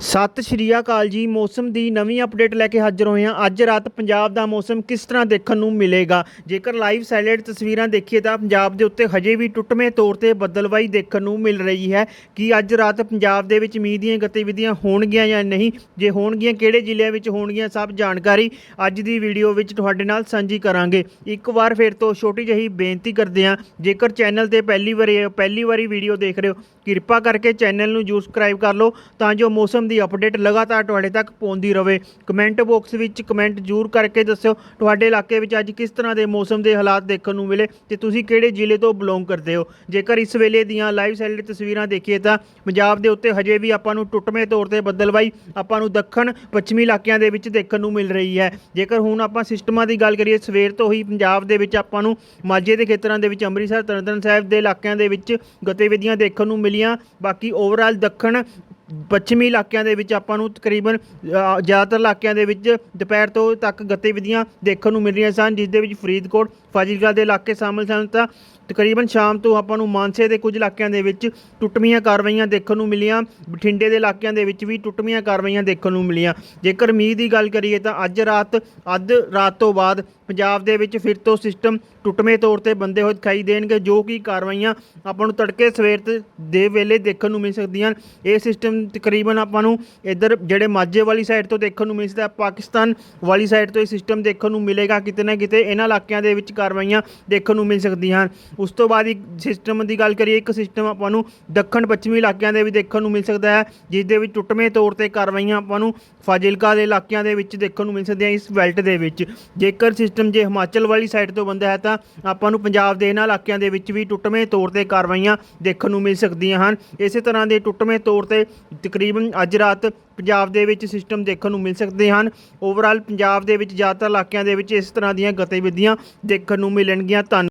ਸਤਿ ਸ਼੍ਰੀ ਅਕਾਲ ਜੀ। ਮੌਸਮ ਦੀ ਨਵੀਂ ਅਪਡੇਟ ਲੈ ਕੇ ਹਾਜ਼ਰ ਹੋਏ ਹਾਂ। ਅੱਜ ਰਾਤ ਪੰਜਾਬ ਦਾ ਮੌਸਮ ਕਿਸ ਤਰ੍ਹਾਂ ਦੇਖਣ ਨੂੰ ਮਿਲੇਗਾ? ਜੇਕਰ ਲਾਈਵ ਸੈਟੇਲਾਈਟ ਤਸਵੀਰਾਂ ਦੇਖੀਏ ਤਾਂ ਪੰਜਾਬ ਦੇ ਉੱਤੇ ਹਜੇ ਵੀ ਟੁੱਟਵੇਂ ਤੌਰ ਤੇ ਬੱਦਲਵਾਈ ਦੇਖਣ ਨੂੰ ਮਿਲ ਰਹੀ ਹੈ। ਕਿ ਅੱਜ ਰਾਤ ਪੰਜਾਬ ਦੇ ਵਿੱਚ ਮੀਂਹ ਦੀਆਂ ਗਤੀਵਿਧੀਆਂ ਹੋਣਗੀਆਂ ਜਾਂ ਨਹੀਂ? ਜੇ ਹੋਣਗੀਆਂ, ਕਿਹੜੇ ਜ਼ਿਲ੍ਹਿਆਂ ਵਿੱਚ ਹੋਣਗੀਆਂ, ਸਭ ਜਾਣਕਾਰੀ ਅੱਜ ਦੀ ਵੀਡੀਓ ਵਿੱਚ ਤੁਹਾਡੇ ਨਾਲ ਸਾਂਝੀ ਕਰਾਂਗੇ। ਇੱਕ ਵਾਰ ਫਿਰ ਤੋਂ ਛੋਟੀ ਜਿਹੀ ਬੇਨਤੀ ਕਰਦੇ ਹਾਂ, ਜੇਕਰ ਚੈਨਲ ਤੇ ਪਹਿਲੀ ਵਾਰੀ ਪਹਿਲੀ ਵਾਰੀ ਵੀਡੀਓ ਦੇਖ ਰਹੇ ਹੋ, ਕਿਰਪਾ ਕਰਕੇ ਚੈਨਲ ਨੂੰ ਜਰੂਰ ਸਬਸਕ੍ਰਾਈਬ ਕਰ ਲਓ ਤਾਂ ਜੋ ਮੌਸਮ ਦੀ ਅਪਡੇਟ ਲਗਾਤਾਰ ਤੁਹਾਡੇ ਤੱਕ ਪਹੁੰਚਦੀ ਰਹੇ ਕਮੈਂਟ ਬਾਕਸ ਵਿੱਚ ਕਮੈਂਟ ਜਰੂਰ ਕਰਕੇ ਦੱਸਿਓ। ਤੁਹਾਡੇ ਇਲਾਕੇ ਵਿੱਚ ਅੱਜ ਕਿਸ ਤਰ੍ਹਾਂ ਦੇ ਮੌਸਮ ਦੇ ਹਾਲਾਤ ਦੇਖਣ ਨੂੰ ਮਿਲੇ ਤੇ ਤੁਸੀਂ ਕਿਹੜੇ ਜ਼ਿਲ੍ਹੇ ਤੋਂ ਬਿਲੋਂਗ ਕਰਦੇ ਹੋ? ਜੇਕਰ ਇਸ ਵੇਲੇ ਦੀਆਂ ਲਾਈਵ ਸੈਟੇਲਾਈਟ ਤਸਵੀਰਾਂ ਦੇਖੀਏ ਤਾਂ ਪੰਜਾਬ ਦੇ ਉੱਤੇ ਹਜੇ ਵੀ ਆਪਾਂ ਨੂੰ ਟੁੱਟਵੇਂ ਤੌਰ ਤੇ ਬੱਦਲਵਾਈ ਆਪਾਂ ਨੂੰ ਦੱਖਣ, ਪੱਛਮੀ ਇਲਾਕਿਆਂ ਦੇ ਵਿੱਚ ਦੇਖਣ ਨੂੰ ਮਿਲ ਰਹੀ ਹੈ। ਜੇਕਰ ਹੁਣ ਆਪਾਂ ਸਿਸਟਮਾਂ ਦੀ ਗੱਲ ਕਰੀਏ, ਸਵੇਰ ਤੋਂ ਹੀ ਪੰਜਾਬ ਦੇ ਵਿੱਚ ਆਪਾਂ ਨੂੰ ਮਾਝੇ ਦੇ ਖੇਤਰਾਂ ਦੇ ਵਿੱਚ, ਅੰਮ੍ਰਿਤਸਰ, ਤਰਨਤਾਰਨ ਸਾਹਿਬ ਦੇ ਇਲਾਕਿਆਂ ਦੇ ਵਿੱਚ ਗਤੀਵਿਧੀਆਂ ਦੇਖਣ ਨੂੰ ਮਿਲੀਆਂ। ਬਾਕੀ ਓਵਰਆਲ ਦੱਖਣ ਪੱਛਮੀ ਇਲਾਕਿਆਂ ਦੇ ਵਿੱਚ ਆਪਾਂ ਨੂੰ ਤਕਰੀਬਨ ਜ਼ਿਆਦਾਤਰ ਇਲਾਕਿਆਂ ਦੇ ਵਿੱਚ ਦੁਪਹਿਰ ਤੋਂ ਤੱਕ ਗਤੀਵਿਧੀਆਂ ਦੇਖਣ ਨੂੰ ਮਿਲ ਰਹੀਆਂ ਸਨ, ਜਿਸ ਦੇ ਵਿੱਚ ਫਰੀਦਕੋਟ, ਫਾਜ਼ਿਲਕਾ ਦੇ ਇਲਾਕੇ ਸ਼ਾਮਲ ਸਨ। ਤਾਂ ਤਕਰੀਬਨ ਸ਼ਾਮ ਤੋਂ ਆਪਾਂ ਨੂੰ ਮਾਨਸੇ ਦੇ ਕੁਝ ਇਲਾਕਿਆਂ ਦੇ ਵਿੱਚ ਟੁੱਟਵੀਆਂ ਕਾਰਵਾਈਆਂ ਦੇਖਣ ਨੂੰ ਮਿਲੀਆਂ। ਬਠਿੰਡੇ ਦੇ ਇਲਾਕਿਆਂ ਦੇ ਵਿੱਚ ਵੀ ਟੁੱਟਵੀਆਂ ਕਾਰਵਾਈਆਂ ਦੇਖਣ ਨੂੰ ਮਿਲੀਆਂ। ਜੇਕਰ ਮੀਂਹ ਦੀ ਗੱਲ ਕਰੀਏ ਤਾਂ ਅੱਜ ਰਾਤ, ਅੱਧ ਰਾਤ ਤੋਂ ਬਾਅਦ ਪੰਜਾਬ ਦੇ ਵਿੱਚ ਫਿਰ ਤੋਂ ਸਿਸਟਮ ਟੁੱਟਵੇਂ ਤੌਰ ਤੇ ਬੰਦੇ ਹੋਏ ਦਿਖਾਈ ਦੇਣਗੇ, ਜੋ ਕਿ ਕਾਰਵਾਈਆਂ ਆਪਾਂ ਨੂੰ ਤੜਕੇ ਸਵੇਰ ਦੇ ਵੇਲੇ ਦੇਖਣ ਨੂੰ ਮਿਲ ਸਕਦੀਆਂ ਹਨ। ਇਹ ਸਿਸਟਮ ਤਕਰੀਬਨ ਆਪਾਂ ਨੂੰ ਇੱਧਰ ਜਿਹੜੇ ਮਾਝੇ ਵਾਲੀ ਸਾਈਡ ਤੋਂ ਦੇਖਣ ਨੂੰ ਮਿਲ ਸਕਦਾ, ਪਾਕਿਸਤਾਨ ਵਾਲੀ ਸਾਈਡ ਤੋਂ ਇਹ ਸਿਸਟਮ ਦੇਖਣ ਨੂੰ ਮਿਲੇਗਾ, ਕਿਤੇ ਨਾ ਕਿਤੇ ਇਹਨਾਂ ਇਲਾਕਿਆਂ ਦੇ ਵਿੱਚ ਕਾਰਵਾਈਆਂ ਦੇਖਣ ਨੂੰ ਮਿਲ ਸਕਦੀਆਂ ਹਨ। ਉਸ ਤੋਂ ਬਾਅਦ ਇੱਕ ਸਿਸਟਮ ਦੀ ਗੱਲ ਕਰੀਏ, ਇੱਕ ਸਿਸਟਮ ਆਪਾਂ ਨੂੰ ਦੱਖਣ ਪੱਛਮੀ ਇਲਾਕਿਆਂ ਦੇ ਵੀ ਦੇਖਣ ਨੂੰ ਮਿਲ ਸਕਦਾ ਹੈ, ਜਿਸ ਦੇ ਵਿੱਚ ਟੁੱਟਵੇਂ ਤੌਰ ਤੇ ਕਾਰਵਾਈਆਂ ਆਪਾਂ ਨੂੰ ਫਾਜ਼ਿਲਕਾ ਦੇ ਇਲਾਕਿਆਂ ਦੇ ਵਿੱਚ ਦੇਖਣ ਨੂੰ ਮਿਲ ਸਕਦੀਆਂ ਇਸ ਬੈਲਟ ਦੇ ਵਿੱਚ। ਜੇਕਰ ਸਿਸਟਮ ਜੇ ਹਿਮਾਚਲ ਵਾਲੀ ਸਾਈਡ ਤੋਂ ਬੰਦਾ ਹੈ, ਤਾਂ ਆਪਾਂ ਨੂੰ ਪੰਜਾਬ ਦੇ ਇਹਨਾਂ ਇਲਾਕਿਆਂ ਦੇ ਵਿੱਚ ਵੀ ਟੁੱਟਵੇਂ ਤੌਰ ਤੇ ਕਾਰਵਾਈਆਂ ਦੇਖਣ ਨੂੰ ਮਿਲ ਸਕਦੀਆਂ ਹਨ। ਇਸੇ ਤਰ੍ਹਾਂ ਦੇ ਟੁੱਟਵੇਂ ਤੌਰ ਤੇ ਤਕਰੀਬਨ ਅੱਜ ਰਾਤ ਪੰਜਾਬ ਦੇ ਵਿੱਚ ਸਿਸਟਮ ਦੇਖਣ ਨੂੰ ਮਿਲ ਸਕਦੇ ਹਨ। ਓਵਰਆਲ ਪੰਜਾਬ ਦੇ ਵਿੱਚ ਜ਼ਿਆਦਾਤਰ ਇਲਾਕਿਆਂ ਦੇ ਵਿੱਚ ਇਸ ਤਰ੍ਹਾਂ ਦੀਆਂ ਗਤੀਵਿਧੀਆਂ ਦੇਖਣ ਨੂੰ ਮਿਲਣਗੀਆਂ। ਧੰਨ